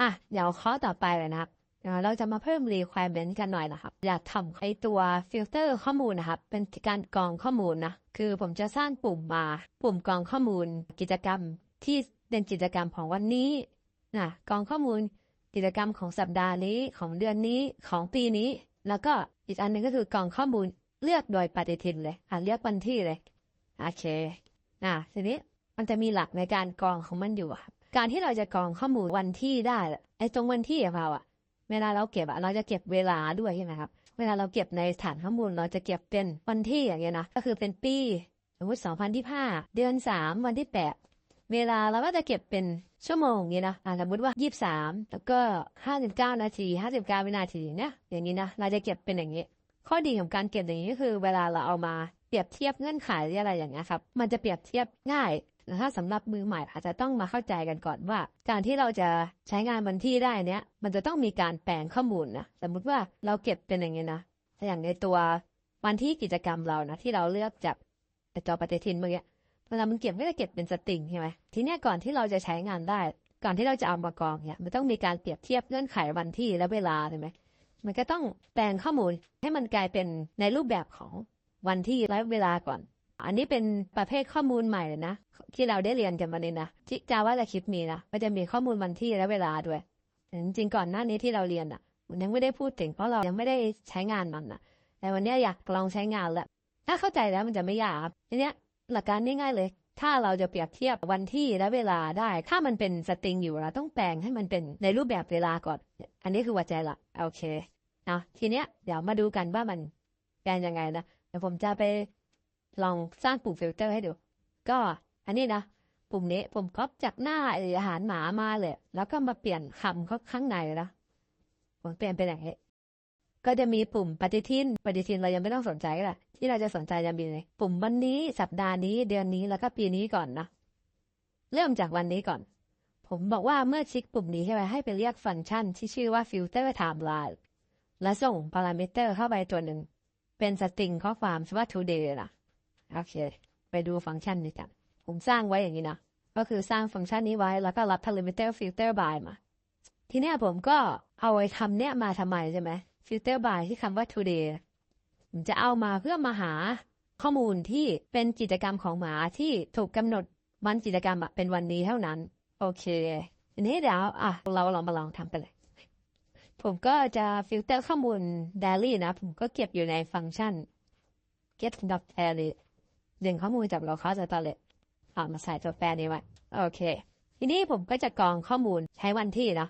อะเดี๋ยวข้อต่อไปเลยนะครับเราจะมาเพิ่ม requirement กันหน่อยนะครับ อยากทำไอตัวฟิลเตอร์ข้อมูลนะครับ เป็นการกรองข้อมูลนะ คือผมจะสร้างปุ่มมา ปุ่มกรองข้อมูล กิจกรรมที่เป็นกิจกรรมของวันนี้นะกรองข้อมูล กิจกรรมของสัปดาห์นี้ของเดือนนี้ของปีนี้ แล้วก็อีกอันหนึงก็คือกรองข้อมูลเลือกโดยปฏิทินเลยอะเลือกวันที่เลยโอเคอะทีนี้มันจะมีหลักในการกรองของมันอยู่ครับ การที่เราจะกรองข้อมูลวันที่ได้ไอ้ตรงวันที่อะเราอะเวลาเราเก็บอะเราจะเก็บเวลาด้วยใช่ไหมครับ เวลาเราเก็บในฐานข้อมูลเราจะเก็บเป็นวันที่อย่างเงี้ยนะก็คือเป็นปีสมมติ2025เดือน3วันที่8เวลาเราก็จะเก็บเป็นชั่วโมงอย่างเงี้ยนะสมมติว่า 23 แล้วก็59 นาที 59 วินาทีเนี่ยอย่างนี้นะ เราจะเก็บเป็นอย่างนี้ ข้อดีของการเก็บอย่างนี้ก็คือ เวลาเราเอามาเปรียบเทียบเงื่อนไขอะไรอย่างเงี้ยครับ มันจะเปรียบเทียบง่าย แต่ถ้าสำหรับมือใหม่อาจจะต้องมาเข้าใจกันก่อนว่า การที่เราจะใช้งานวันที่ได้เนี้ยมันจะต้องมีการแปลงข้อมูลนะสมมุติว่าเราเก็บเป็นอย่างนี้นะอย่างในตัววันที่กิจกรรมเรานะที่เราเลือกจากจอปฏิทินเมื่อกี้เวลามันเก็บก็จะเก็บเป็นสตริงใช่ไหมทีเนี้ยก่อนที่เราจะใช้งานได้ ก่อนที่เราจะเอามากองเนี่ยมันต้องมีการเปรียบเทียบเงื่อนไขวันที่และเวลาใช่ไหมมันก็ต้องแปลงข้อมูลให้มันกลายเป็นในรูปแบบของวันที่และเวลาก่อน อันนี้เป็นประเภทข้อมูลใหม่เลยนะ ที่เราได้เรียนกันมาเนี่ยนะที่จาว่าจะคิดมีนะมันจะมีข้อมูลวันที่และเวลาด้วย จริงก่อนหน้านี้ที่เราเรียนอะยังไม่ได้พูดถึงเพราะเรายังไม่ได้ใช้งานมันอะแต่วันนี้อยากลองใช้งานแล้วถ้าเข้าใจแล้วมันจะไม่ยากทีเนี้ยหลักการง่ายๆเลย ถ้าเราจะเปรียบเทียบวันที่และเวลาได้ ถ้ามันเป็นสตริงอยู่เราต้องแปลงให้มันเป็นในรูปแบบเวลาก่อน อันนี้คือหัวใจลักโอเคนะทีเนี้ยเดี๋ยวมาดูกันว่ามันแปลงยังไงนะเดี๋ยวผมจะไป ลองสร้างปุ่มฟิลเตอร์ให้ดู ก็อันนี้นะ ปุ่มนี้ผมก๊อปจากหน้าไอ้อาหารหมามาเลย แล้วก็มาเปลี่ยนคำเขาข้างในนะผมเปลี่ยนเป็นอย่างนี้ก็จะมีปุ่มปฏิทิน ปฏิทินเรายังไม่ต้องสนใจก็ได้ที่เราจะสนใจจะมีในปุ่มวันนี้สัปดาห์นี้เดือนนี้แล้วก็ปีนี้ก่อนนะ เริ่มจากวันนี้ก่อน ผมบอกว่าเมื่อคลิกปุ่มนี้ใช่ไหมให้ไปเรียกฟังก์ชันที่ชื่อว่า filter timeline และส่งพารามิเตอร์เข้าไปตัวหนึ่ง เป็นสตริงข้อความชื่อว่า today นะ โอเค ไปดูฟังก์ชันนี้กัน ผมสร้างไว้อย่างนี้นะ ก็คือสร้างฟังก์ชันนี้ไว้ แล้วก็รับ parameter filter by มา ทีนี้ผมก็เอาไอ้คำเนี้ยมาทำไมใช่ไหม filter by ที่คำว่า today ผมจะเอามาเพื่อมาหาข้อมูลที่เป็นกิจกรรมของหมาที่ถูกกำหนดวันกิจกรรมเป็นวันนี้เท่านั้น โอเคทีนี้เดี๋ยวอะเราลองมาลองทำกันเลย ผมก็จะฟิลเตอร์ข้อมูล daily นะ ผมก็เก็บอยู่ในฟังก์ชัน get daily ดึงข้อมูลจาก local storage เอามาใส่ตัวแปรนี้ไว้ โอเค ทีนี้ผมก็จะกรองข้อมูลใช้วันที่นะ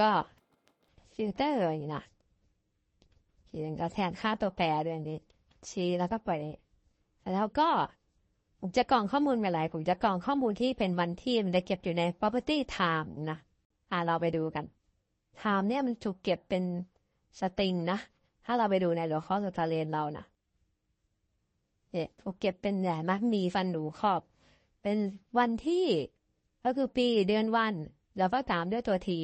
ก็ฟิลเตอร์อย่างนี้นะทีนึงก็แทนค่าตัวแปรด้วยอันนี้ ชี้แล้วก็ปล่อยแล้วก็ผมจะกรองข้อมูลอะไรผมจะกรองข้อมูลที่เป็นวันที่มันจะเก็บอยู่ใน property time นะอ่าเราไปดูกัน time เนี่ยมันถูกเก็บเป็นสตริงนะ ถ้าเราไปดูใน local storage เรานะ เนี่ยถูเก็บเป็นแหนมักมีฟันหนูขอบ เป็นวันที่ ก็คือปีเดือนวัน แล้วก็ตามด้วยตัวที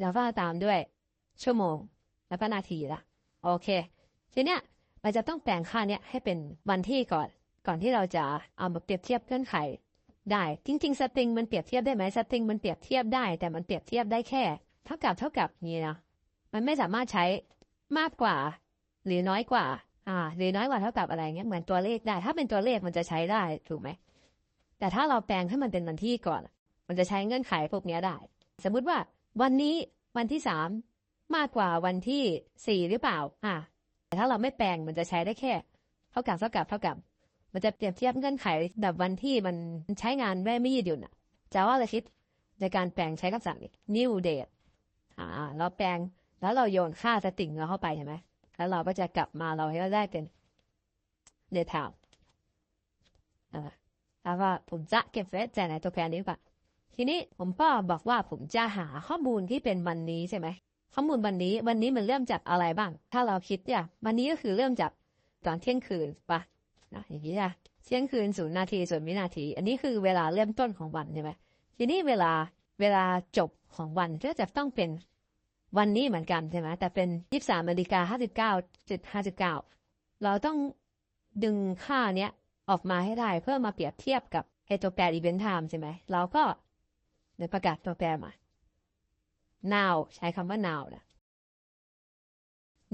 แล้วก็ตามด้วย ชั่วโมง แล้วก็นาทีละโอเค ทีเนี้ยเราจะต้องแปลงค่าเนี้ยให้เป็นวันที่ก่อน ก่อนที่เราจะเอามาเปรียบเทียบเงื่อนไข ได้จริง ๆ สตริงมันเปรียบเทียบได้ไหมสตริงมันเปรียบเทียบได้ แต่มันเปรียบเทียบได้แค่ เท่ากับเท่ากับนี้นะมันไม่สามารถใช้มากกว่า หรือน้อยกว่า อ่าหรือน้อยกว่าเท่ากับอะไรเงี้ยเหมือนตัวเลขได้ ถ้าเป็นตัวเลขมันจะใช้ได้ถูกไหมแต่ถ้าเราแปลงให้มันเป็นวันที่ก่อน มันจะใช้เงื่อนไขพวกนี้ได้ สมมุติว่า วันนี้วันที่สามมากกว่าวันที่สี่หรือเปล่า อ่าแต่ถ้าเราไม่แปลงมันจะใช้ได้แค่ เท่ากับเท่ากับเท่ากับ มันจะเปรียบเทียบเงื่อนไขแบบวันที่มันใช้งานได้ไม่ยืดหยุ่นอะจะว่าอะไรคิดในการแปลงใช้คำสั่ง new date อ่า เราแปลงแล้วเราโยนค่าสติงเราเข้าไปใช่ไหม แล้วเราก็จะกลับมาเราให้ได้เป็น date time อ่าแล้วว่าผมจะเก็บไว้แต่ในตัวแปรนี้ก่อนทีนี้ผมก็บอกว่าผมจะหาข้อมูลที่เป็นวันนี้ใช่ไหมข้อมูลวันนี้วันนี้มันเริ่มจากอะไรบ้าง ถ้าเราคิดเนี่ยวันนี้ก็คือเริ่มจากตอนเที่ยงคืนปะนะอย่างนี้อะเที่ยงคืนศูนย์นาทีศูนวินาที อันนี้คือเวลาเริ่มต้นของวันใช่ไหมทีนี้เวลาเวลาจบของวันก็จะต้องเป็น วันนี้เหมือนกันใช่ไหมแต่เป็นยี่สามนาฬิกาห้าสิบเก้าจุดห้าสิบเก้าเราต้องดึงค่าเนี้ยออกมาให้ได้เพื่อมาเปรียบเทียบกับไอตัวแปรอีเวนต์ไทม์ใช่ไหมเราก็เดี๋ยวประกาศตัวแปรมา now ใช้คำว่า now นะ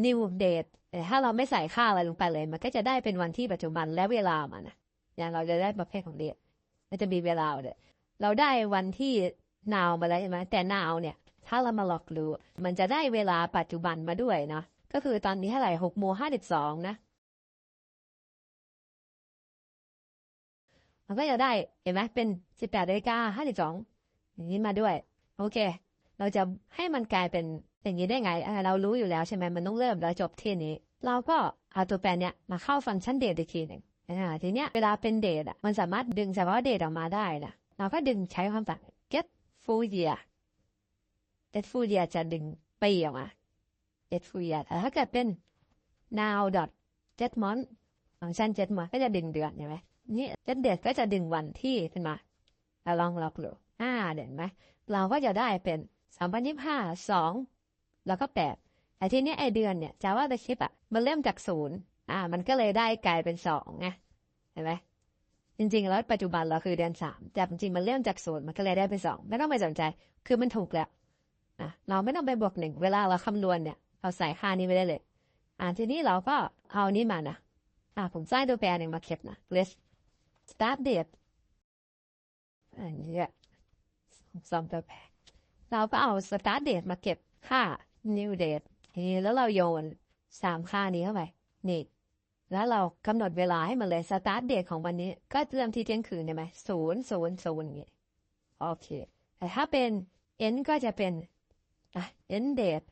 new date แต่ถ้าเราไม่ใส่ค่าอะไรลงไปเลย มันก็จะได้เป็นวันที่ปัจจุบันและเวลามันนะอย่างเราจะได้ประเภทของ date มันจะมีเวลาเลยเราได้วันที่ now มาแล้วใช่ไหมแต่ now เนี่ย ถ้าเรามาลอกดูมันจะได้เวลาปัจจุบันมาด้วยเนาะก็คือตอนนี้เท่าไหร่หกโมงห้าสิบสองนะมันก็จะได้เห็นไหมเป็นสิบแปดนาฬิกาห้าสิบสองอย่างนี้มาด้วย โอเค เราจะให้มันกลายเป็นอย่างนี้ได้ไงเรารู้อยู่แล้วใช่ไหมมันต้องเริ่มแล้วจบที่นี้ เราก็เอาตัวแปรเนี้ยมาเข้าฟังก์ชันเดทอีกทีหนึ่งอ่าทีเนี้ยเวลาเป็นเดทอะมันสามารถดึงเฉพาะเดทออกมาได้นะเราก็ดึงใช้คำสั่ง get full year get full year จะดึงปีออกมา get full year แต่ถ้าเกิดเป็น now dot get month ฟังก์ชัน get month ก็จะดึงเดือนใช่ไหมนี่เจ็ดเดทก็จะดึงวันที่ขึ้นมาลองลองดูอ่าเด่นไหมเราก็จะได้เป็นสามพันยี่ห้าสองแล้วก็แปดไอ้ที่นี้ไอเดือนเนี่ยจะว่าตะคลิปอะมันเริ่มจากศูนย์อ่า มันก็เลยได้กลายเป็นสองไงเห็นไหมจริงๆ แล้วปัจจุบันเราคือเดือนสามแต่จริงๆมันเริ่มจากศูนย์มันก็เลยได้เป็นสองไม่ต้องไปสนใจ คือมันถูกแล้ว นะเราไม่ต้องไปบวกหนึ่งเวลาเราคำนวณเนี่ยเราใส่ค่านี้ไปได้เลย อ่าทีนี้เราก็เอานี้มานะอ่าผมใสร้างตัวแปรหนึ่งมาเก็บนะ list start date อันนี้ซอมตัวแปรเราก็เอา start date มาเก็บค่า new date ทีนี้แล้วเราโยนสามค่านี้เข้าไปนี่แล้วเรากำหนดเวลาให้มันเลย start date ของวันนี้ ก็เริ่มที่เที่ยงคืนใช่ไหมศูนย์ศูนย์ศูนย์อย่างงี้โอเคแต่ถ้าเป็น end ก็จะเป็น อะ end date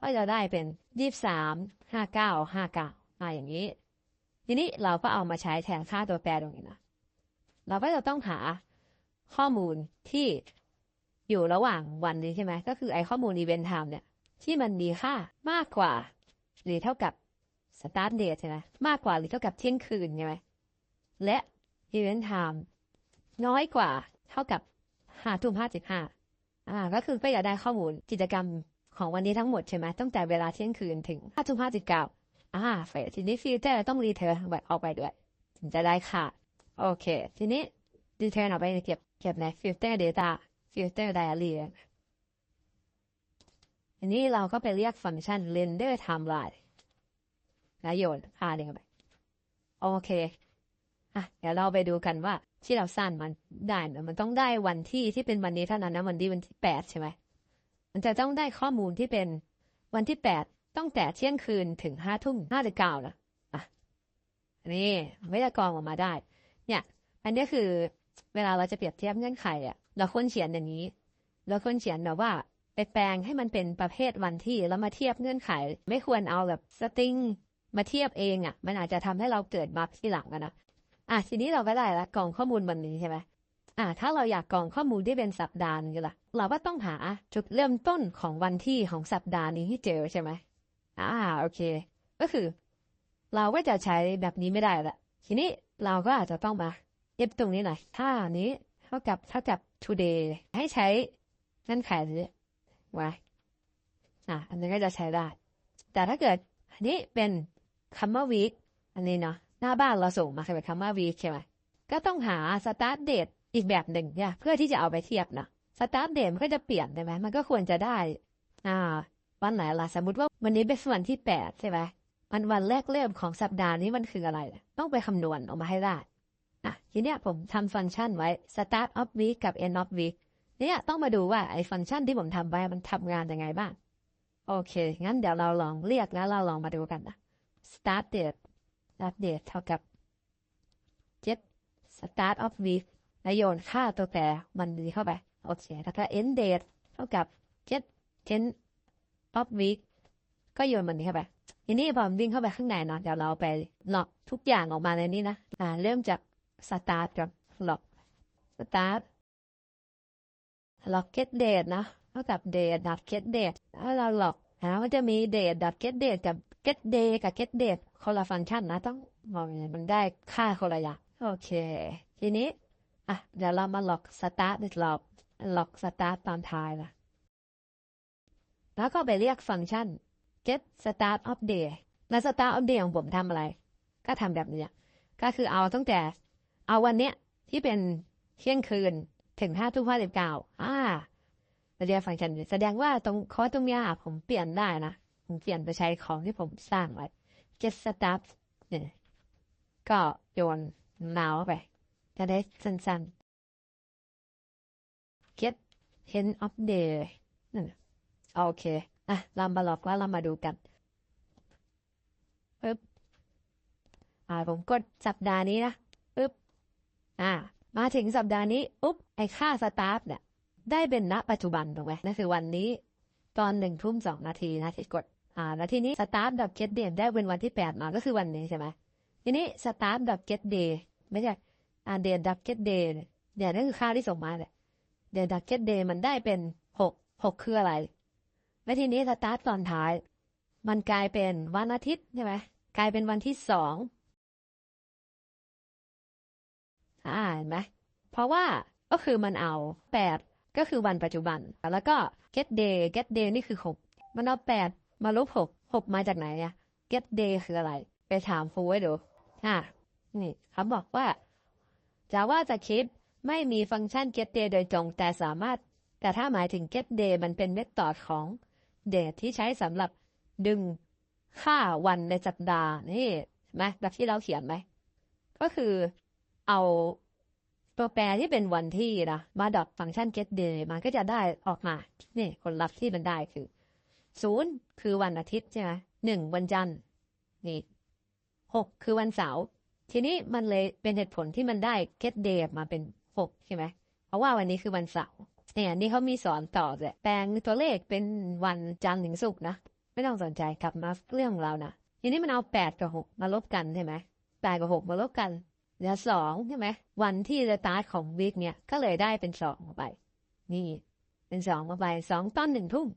ก็จะได้เป็นยี่สามห้าเก้าห้าเก้าอ่าอย่างนี้ ทีนี้เราก็เอามาใช้แทนค่าตัวแปรตรงนี้นะเราก็จะต้องหาข้อมูลที่อยู่ระหว่างวันนี้ใช่ไหมก็คือไอข้อมูล event time เนี่ยที่มันมีค่ามากกว่า หรือเท่ากับ start date ใช่ไหมมากกว่าหรือเท่ากับเที่ยงคืนใช่ไหมและ event time น้อยกว่าเท่ากับห้าทุ่มห้าสิบห้า อ่าก็คือก็อยากได้ข้อมูลกิจกรรมของวันนี้ทั้งหมดใช่ไหมตั้งแต่เวลาเที่ยงคืนถึงห้าทุ่มห้าสิบเก้าอ่าเฟสทีนี้ฟิลเตอร์ต้องรีเทิร์นออกไปด้วยถึงจะได้ค่ะ โอเค ทีนี้รีเทิร์นออกไปเก็บเก็บในฟิลเตอร์ data ฟิลเตอร์ไดอารี่อันนี้เราก็ไปเรียกฟังก์ชัน render timeline แล้วโยนค่าเดียวไป โอเค อะเดี๋ยวเราไปดูกันว่าที่เราสร้างมันได้มันต้องได้วันที่ที่เป็นวันนี้เท่านั้นนะวันที่วันที่แปดใช่ไหมมันจะต้องได้ข้อมูลที่เป็นวันที่แปดตั้งแต่เที่ยงคืนถึงห้าทุ่มห้าสิบเก้านะอะนนี้ไม่ได้กรองออกมาได้ เนี่ย อันนี้คือเวลาเราจะเปรียบเทียบเงื่อนไขอะ เราควรเขียนอย่างนี้ เราควรเขียนแบบว่าไปแปลงให้มันเป็นประเภทวันที่แล้วมาเทียบเงื่อนไข ไม่ควรเอาแบบสตริงมาเทียบเองอะ มันอาจจะทำให้เราเกิดบั๊กที่หลังอะนะ อะทีนี้เราก็ได้ละกล่องข้อมูลวันนี้ใช่ไหมอะถ้าเราอยากกล่องข้อมูลที่เป็นสัปดาห์นึงล่ะ เราก็ต้องหาจุดเริ่มต้นของวันที่ของสัปดาห์นี้ให้เจอใช่ไหมอ่าโอเค ก็คือ เราก็จะใช้แบบนี้ไม่ได้ละทีนี้เราก็อาจจะต้องมาเย็บตรงนี้หน่อยถ้านี้เท่ากับเท่ากับ today ให้ใช้เงื่อนไขนี้ไว้อะอันนี้ก็จะใช้ได้ แต่ถ้าเกิดอันนี้เป็นคำว่า week อันนี้เนาะ หน้าบ้านเราส่งมาเป็นคำว่า week ใช่ไหมก็ต้องหา start date อีกแบบหนึ่งเนี่ยเพื่อที่จะเอาไปเทียบนะ start date มันก็จะเปลี่ยนใช่ไหมมันก็ควรจะได้ อ่า วันไหนล่ะสมมติว่าวันนี้เป็นวันที่แปดใช่ไหมมันวันแรกเริ่มของสัปดาห์นี้มันคืออะไร ต้องไปคำนวณออกมาให้ได้อะทีเนี้ยผมทำฟังก์ชันไว้ start of week กับ end of week เนี่ยต้องมาดูว่าไอ้ฟังก์ชันที่ผมทำไว้มันทำงานยังไงบ้าง โอเค งั้นเดี๋ยวเราลองเรียกแล้วเราลองมาดูกันนะ start date start date เท่ากับ get start of week แล้วโยนค่าตัวแต่มันดีเข้าไปโอเคแล้วก็ end date เท่ากับ get end of week ก็โยนมันนี้เข้าไปทีนี้พอมวิ่งเข้าไปข้างในเนาะเดี๋ยวเราไปล็อกทุกอย่างออกมาในนี้นะอ่าเริ่มจาก start ก่อนล็อก start ล็อก get date นะเท่ากับ date dot get date ถ้าเราล็อกหามันจะมี date dot get date กับ get day กับ get date คนละฟังก์ชันนะต้องมองมันได้ค่าคนละอย่างโอเค ทีนี้อะเดี๋ยวเรามาล็อก start อีกรอบล็อก start ตอนท้ายละแล้วก็ไปเรียกฟังก์ชัน get start of day และ start of day ของผมทำอะไร ก็ทำแบบนี้ก็คือเอาตั้งแต่ เอาวันเนี้ยที่เป็นเที่ยงคืนถึงห้าทุ่มห้าสิบเก้าอ่าเรียกฟังก์ชันแสดงว่าตรงคอตรงนี้ผมเปลี่ยนได้นะ ผมเปลี่ยนไปใช้ของที่ผมสร้างไว้ get start เนี่ยก็โยนนาวไป จะได้สั้นๆ get end of day นั่นน่ะโอเคอะเรามาหลอกว่าเรามาดูกันปึ๊บอ่าผมกดสัปดาห์นี้นะปึ๊บอ่า มาถึงสัปดาห์นี้อุ๊บไอค่าสตาร์ทเนี่ย ได้เป็นณปัจจุบันถูกไหมนั่นคือวันนี้ ตอนหนึ่งทุ่มสองนาทีนะที่กด อ่าแล้วทีนี้สตาร์ทดับเก็ตเดย์ได้เป็นวันที่แปดมาก็คือวันนี้ใช่ไหมทีนี้สตาร์ทดับเก็ตเดย์ไม่ใช่อ่าเดย์ดับเก็ตเดย์เนี่ยนั่นคือค่าที่ส่งมาเลยเดย์ดับเก็ตเดย์มันได้เป็นหกหกคืออะไร แล้วทีนี้สตาร์ทตอนท้าย มันกลายเป็นวันอาทิตย์ใช่ไหมกลายเป็นวันที่สองอ่าเห็นไหมเพราะว่าก็คือมันเอาแปดก็คือวันปัจจุบัน แล้วก็ get day get day นี่คือหกมันเอาแปด มาลบหกหกมาจากไหนอะ get day คืออะไร ไปถามครูไว้ดูอ่านี่เขาบอกว่า Java จะคิดไม่มีฟังก์ชัน get day โดยตรง แต่สามารถ แต่ถ้าหมายถึง get day มันเป็นเมธอดของ date ที่ใช้สำหรับดึงค่าวันในสัปดาห์นี่ไหมแบบที่เราเขียนไหม ก็คือเอาตัวแปรที่เป็นวันที่นะมาดอทฟังก์ชัน get day มันก็จะได้ออกมา นี่ผลลัพธ์ที่มันได้คือ ศูนย์คือวันอาทิตย์ใช่ไหมหนึ่งวันจันทร์นี่หกคือวันเสาร์ทีนี้มันเลยเป็นเหตุผลที่มันได้ get day มาเป็นหกใช่ไหมเพราะว่าวันนี้คือวันเสาร์เนี่ยนี่เขามีสอนต่อเลยแปลงตัวเลขเป็นวันจันทร์ถึงศุกร์นะ ไม่ต้องสนใจกลับมาเรื่องเรานะทีนี้มันเอาแปดกับหกมาลบกันใช่ไหมแปดกับหกมาลบกันเหลือสองใช่ไหมวันที่สตาร์ทของวีคเนี่ยก็เลยได้เป็นสองมาไป นี่ เป็นสองมาไปสองตอนหนึ่งทุ่ม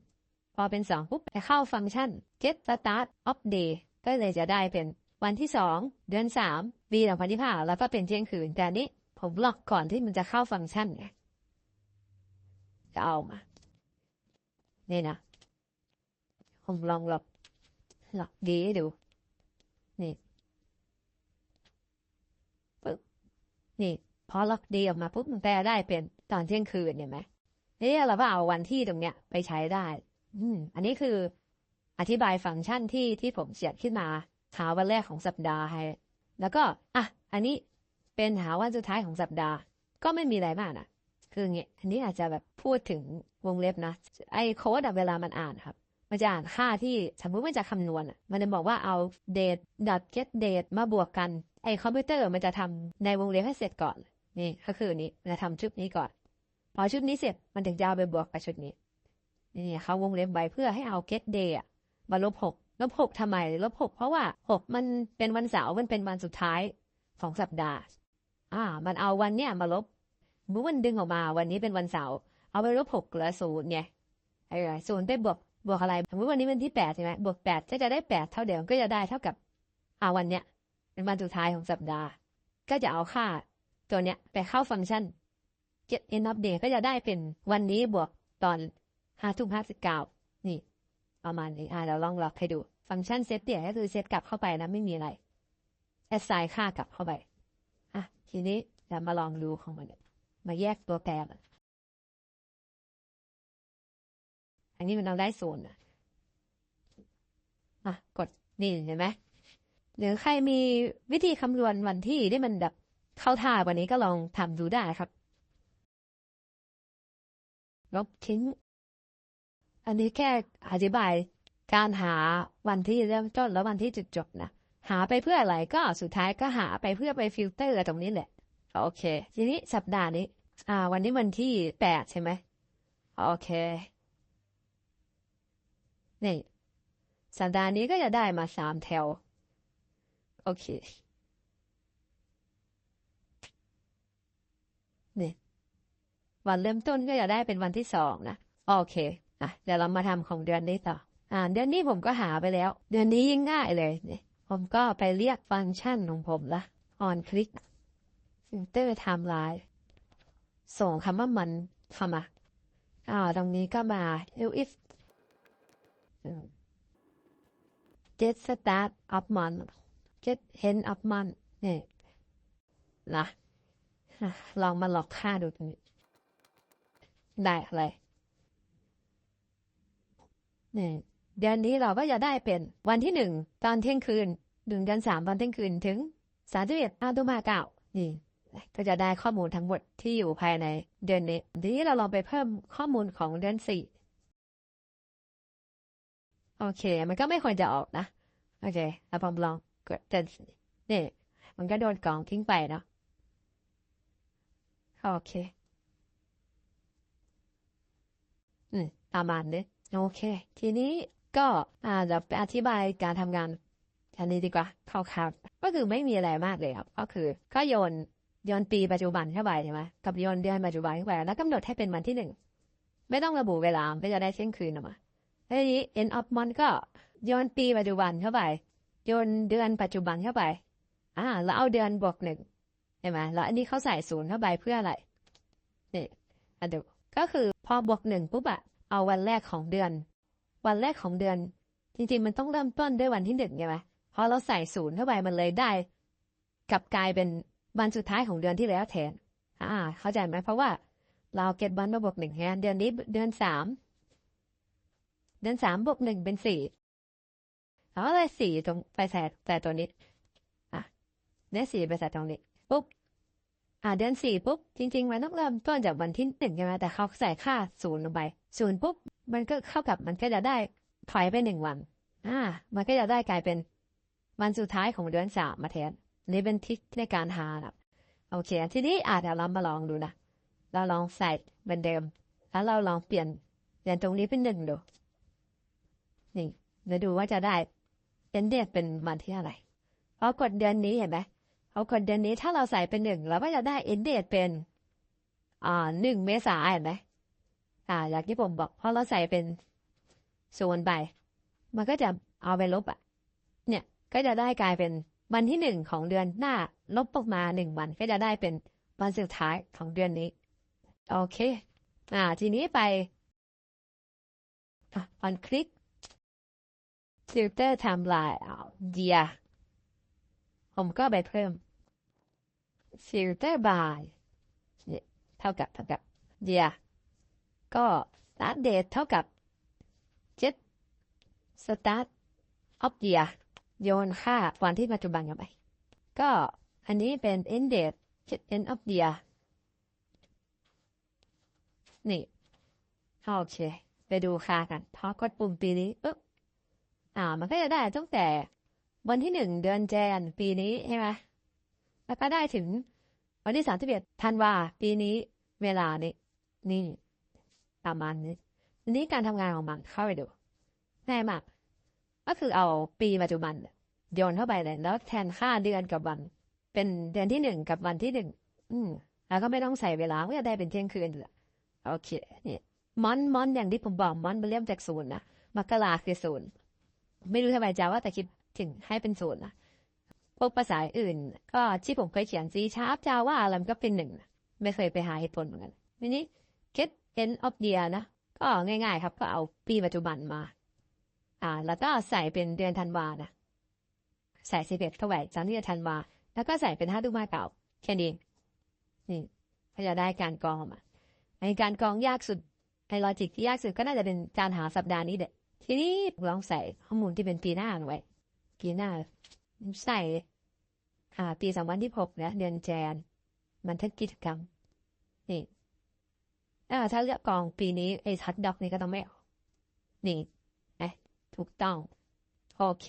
พอเป็นสองปุ๊บไปเข้าฟังก์ชัน get start of day ก็เลยจะได้เป็นวันที่สองเดือนสามวีสองพันยี่ห้าแล้วก็เป็นเที่ยงคืน แต่นี้ผมล็อกก่อนที่มันจะเข้าฟังก์ชันไงจะเอามา นี่นะ ผมลองหลอกหลอกดีให้ดู นี่ปึ๊บนี่ พอล็อกดีออกมาปุ๊บมันแปลได้เป็นตอนเที่ยงคืนเห็นไหมนี่เราก็เอาวันที่ตรงเนี้ยไปใช้ได้ อืม อันนี้คืออธิบายฟังก์ชันที่ที่ผมเสียดขึ้นมาหาวันแรกของสัปดาห์ให้ แล้วก็ อะ อันนี้เป็นหาวันสุดท้ายของสัปดาห์ ก็ไม่มีอะไรมากนะคืออย่างเงี้ยอันนี้อาจจะแบบพูดถึงวงเล็บนะ ไอโค้ดเวลามันอ่านครับ มันจะอ่านค่าที่สมมติมันจะคำนวณอะ มันจะบอกว่าเอา date dot get date มาบวกกัน ไอคอมพิวเตอร์มันจะทำในวงเล็บให้เสร็จก่อน นี่ก็คือนี้มันจะทำชุดนี้ก่อน พอชุดนี้เสร็จมันถึงจะเอาไปบวกกับชุดนี้ นี่เขาวงเล็บไว้เพื่อให้เอา get day อะมาลบหกลบหกทำไมลบหกเพราะว่าหกมันเป็นวันเสาร์มันเป็นวันสุดท้ายของสัปดาห์ อ่า มันเอาวันเนี้ยมาลบเมื่อวันดึงออกมาวันนี้เป็นวันเสาร์เอาไปลบหกเหลือศูนย์ไงไอ้ศูนย์ไปบวกบวกอะไรสมมติวันนี้วันที่แปดใช่ไหมบวกแปดจะได้แปดเท่าเดิมก็จะได้เท่ากับอ่าวันเนี้ยเป็นวันสุดท้ายของสัปดาห์ ก็จะเอาค่าตัวเนี้ยไปเข้าฟังก์ชัน get end of day ก็จะได้เป็นวันนี้บวกตอน ห้าทุ่มห้าสิบเก้านี่ประมาณนี้อ่าเราลองลอกให้ดู ฟังก์ชันเซตเดี่ยก็คือเซตกลับเข้าไปนะไม่มีอะไร assign ค่ากลับเข้าไปอะทีนี้เรามาลองดูของมันมาแยกตัวแปรมันอันนี้มันเอาได้ศูนย์อะกดนี่เห็นไหมหรือใครมีวิธีคำนวณวันที่ที่มันแบบเข้าท่ากว่านี้ก็ลองทำดูได้ครับ ลบทิ้ง อันนี้แค่อธิบายการหาวันที่เริ่มต้นแล้ววันที่จุดจบนะหาไปเพื่ออะไรก็สุดท้ายก็หาไปเพื่อไปฟิลเตอร์ตรงนี้แหละโอเค ทีนี้สัปดาห์นี้ อ่า วันนี้วันที่แปดใช่ไหมโอเคนี่สัปดาห์นี้ก็จะได้มาสามแถว โอเคนี่วันเริ่มต้นก็จะได้เป็นวันที่สองนะ โอเค อะเดี๋ยวเรามาทำของเดือนนี้ต่ออ่าเดือนนี้ผมก็หาไปแล้ว เดือนนี้ยิ่งง่ายเลยผมก็ไปเรียกฟังก์ชันของผมละ on click filter timeline ส่งคำว่ามันเข้ามาอ่าตรงนี้ก็มา if get start of month get end of month นี่นะลองมาหลอกค่าดูตรงนี้ ได้อะไร เนี่ยเดือนนี้เราก็จะได้เป็นวันที่หนึ่งตอนเที่ยงคืนหนึ่งเดือนสามตอนเที่ยงคืนถึงสามสิบเอ็ดอาตุมาเก้านี่ก็จะได้ข้อมูลทั้งหมดที่อยู่ภายในเดือนนี้ทีนี้เราลองไปเพิ่มข้อมูลของเดือนสี่โอเค มันก็ไม่ควรจะออกนะ โอเคแล้วผมลองกดแต่นี่มันก็โดนกรองทิ้งไปเนาะโอเค อืมประมาณนี้ โอเค ทีนี้ก็อาจะไปอธิบายการทำงานอันนี้ดีกว่าคร่าวๆก็คือไม่มีอะไรมากเลยครับก็คือก็โยนโยนปีปัจจุบันเข้าไปใช่ไหมกับโยนเดือนปัจจุบันเข้าไปแล้วกำหนดให้เป็นวันที่หนึ่งไม่ต้องระบุเวลาก็จะได้เที่ยงคืนออกมาแล้วทีนี้ end of month ก็โยนปีปัจจุบันเข้าไปโยนเดือนปัจจุบันเข้าไปอ่าแล้วเอาเดือนบวกหนึ่งเห็นไหมแล้วอันนี้เขาใส่ศูนย์เข้าไปเพื่ออะไรนี่อันเดียวก็คือพอบวกหนึ่งปุ๊บอะ เอาวันแรกของเดือน วันแรกของเดือน จริงๆ มันต้องเริ่มต้นด้วยวันที่หนึ่งใช่ไหมพอเราใส่ศูนย์เข้าไปมันเลยได้กลับกลายเป็นวันสุดท้ายของเดือนที่แล้วแทนอ่า เข้าใจไหมเพราะว่าเราเก็ตวันมาบวกหนึ่งแทนเดือนนี้เดือนสามเดือนสามบวกหนึ่งเป็นสี่เอาเลยสี่ตรงไปใส่ใส่ตัวนี้อะเนี่ยสี่ไปใส่ตรงนี้ปุ๊บ อ่าเดือนสี่ปุ๊บจริง ๆ มันต้องเริ่มต้นจากวันที่หนึ่งใช่ไหมแต่เขาใส่ค่าศูนย์ลงไปศูนย์ปุ๊บมันก็เข้ากับมันก็จะได้ถอยไปหนึ่งวันอ่ามันก็จะได้กลายเป็นวันสุดท้ายของเดือนสามมาแทนนี่เป็นทริคในการหานะโอเค ทีนี้อาจจะเรามาลองดูนะเราลองใส่เหมือนเดิม แล้วเราลองเปลี่ยนเปลี่ยนตรงนี้เป็นหนึ่งดูนี่เดี๋ยวดูว่าจะได้เป็นเดือนเป็นวันที่อะไรพอกดเดือนนี้เห็นไหม พอกดเดือนนี้ถ้าเราใส่เป็นหนึ่งเราก็จะได้เอ็นเดตเป็นอ่าหนึ่งเมษาเห็นไหมอ่าอย่างที่ผมบอกพอเราใส่เป็นศูนย์ไป มันก็จะเอาไปลบอะ เนี่ยก็จะได้กลายเป็นวันที่หนึ่งของเดือนหน้า ลบออกมาหนึ่งวันก็จะได้เป็นวันสุดท้ายของเดือนนี้ โอเค อ่า ทีนี้ไปอะออนคลิก filter timeline อ่า year ผมก็ไปเพิ่ม filter by เนี่ยเท่ากับเท่ากับ year ก็ start date เท่ากับ jet start of year โยนค่าวันที่ปัจจุบันเข้าไป ก็อันนี้เป็น end date jet end of year นี่ โอเค ไปดูค่ากัน พอกดปุ่มปีนี้ปึ๊บอ่า มันก็จะได้ตั้งแต่วันที่หนึ่งเดือนแจนปีนี้ใช่ไหม แล้วก็ได้ถึง วันที่สามสิบเอ็ดธันวาปีนี้เวลานี้นี่ประมาณนี้ทีนี้การทำงานของมันเข้าไปดูง่ายมาก ก็คือเอาปีปัจจุบันโยนเข้าไปเลยแล้วแทนค่าเดือนกับวัน เป็นเดือนที่หนึ่งกับวันที่หนึ่งอืมแล้วก็ไม่ต้องใส่เวลาก็จะได้เป็นเที่ยงคืนเลยโอเคนี่มอนมอนอย่างที่ผมบอกมอนมันเริ่มจากศูนย์นะมกราคือศูนย์ไม่รู้ทำไมจาว่าแต่คิดถึงให้เป็นศูนย์นะ พวกภาษาอื่น ก็ที่ผมเคยเขียนซีชาร์ปจาว่าอะไรมันก็เป็นหนึ่งนะไม่เคยไปหาเหตุผลเหมือนกันทีนี้ get end of year นะ ก็ง่ายๆครับก็เอาปีปัจจุบันมา อ่า แล้วก็ใส่เป็นเดือนธันวานะใส่สิบเอ็ดเข้าไปสามเดือนธันวา แล้วก็ใส่เป็นห้าตุมาเก่าแค่นี้นี่ก็จะได้การกองมาไอการกองยากสุดไอลอจิกที่ยากสุดก็น่าจะเป็นการหาสัปดาห์นี้แหละทีนี้ลองใส่ข้อมูลที่เป็นปีหน้าลงไปปีหน้า ใส่อ่าปีสองพันที่หกนะเดือนแจน มันทักกิจกรรม นี่อ่าถ้าเลือกกองปีนี้ไอ้ทัดด็อกนี่ก็ต้องไม่ออกนี่เอ๊ะถูกต้อง โอเค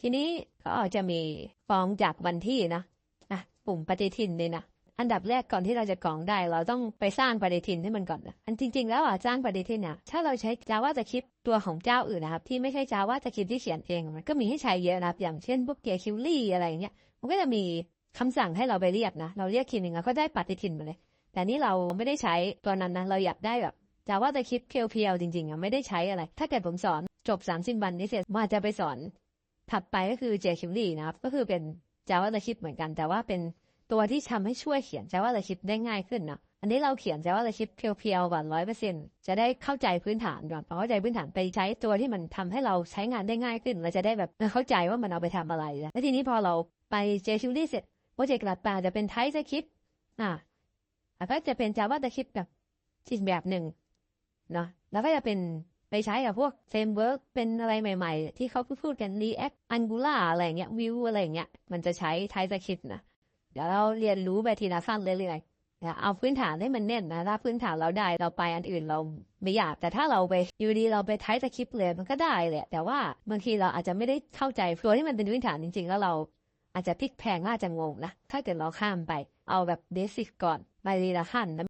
ทีนี้ก็จะมีฟองจากวันที่นะนะปุ่มปฏิทินนี่นะ อันดับแรกก่อนที่เราจะกรองได้ เราต้องไปสร้างปฏิทินให้มันก่อนนะอันจริง ๆ แล้วอะสร้างปฏิทินอะถ้าเราใช้ Java จะคลิปตัวของเจ้าอื่นนะครับ ที่ไม่ใช่ Java จะคลิปที่เขียนเองมันก็มีให้ใช้เยอะนะครับอย่างเช่นพวกเกียร์คิวลี่อะไรอย่างเงี้ยมันก็จะมีคำสั่งให้เราไปเรียกนะ เราเรียกทีหนึ่งแล้วก็ได้ปฏิทินมาเลย แต่นี่เราไม่ได้ใช้ตัวนั้นนะเราอยากได้แบบ Java จะคลิปเพียวๆจริงๆอะไม่ได้ใช้อะไร ถ้าเกิดผมสอนจบ 30 วันนี้เสร็จมาจะไปสอนถัดไปก็คือ jQuery นะครับ ก็คือเป็น Java จะคลิปเหมือนกัน แต่ว่าเป็น ตัวที่ทำให้ช่วยเขียน Java จะคลิปได้ง่ายขึ้นนะอันนี้เราเขียน Java จะคลิปเพียวๆก่อนร้อยเปอร์เซ็นจะได้เข้าใจพื้นฐานก่อนพอเข้าใจพื้นฐานไปใช้ตัวที่มันทำให้เราใช้งานได้ง่ายขึ้น เราจะได้แบบเข้าใจว่ามันเอาไปทำอะไรนะแล้วทีนี้พอเราไป jQuery เสร็จโปรเจกต์หลัดปาจะเป็น Type จะคลิปอ่าแล้วก็จะเป็น Java จะคลิปแบบอีกแบบหนึ่งเนาะแล้วก็จะเป็นไปใช้กับพวกเฟรมเวิร์กเป็นอะไรใหม่ ๆ ที่เขาพูดกัน React Angular อะไรเงี้ย Vue อะไรเงี้ย มันจะใช้ TypeScript นะ ดี๋ยวเราเรียนรู้ไปทีละขั้นเรื่อยๆนะเอาพื้นฐานให้มันแน่นนะ ถ้าพื้นฐานเราได้ เราไปอันอื่นเราไม่อยาก แต่ถ้าเราไปอยู่ดีเราไปท้ายตะคิบเลยมันก็ได้แหละ แต่ว่าบางทีเราอาจจะไม่ได้เข้าใจตัวที่มันเป็นพื้นฐานจริง ๆ แล้วเราอาจจะพลิกแพงน่าจะงงนะ ถ้าเกิดเราข้ามไป เอาแบบเบสิกก่อนไปทีละขั้นนะ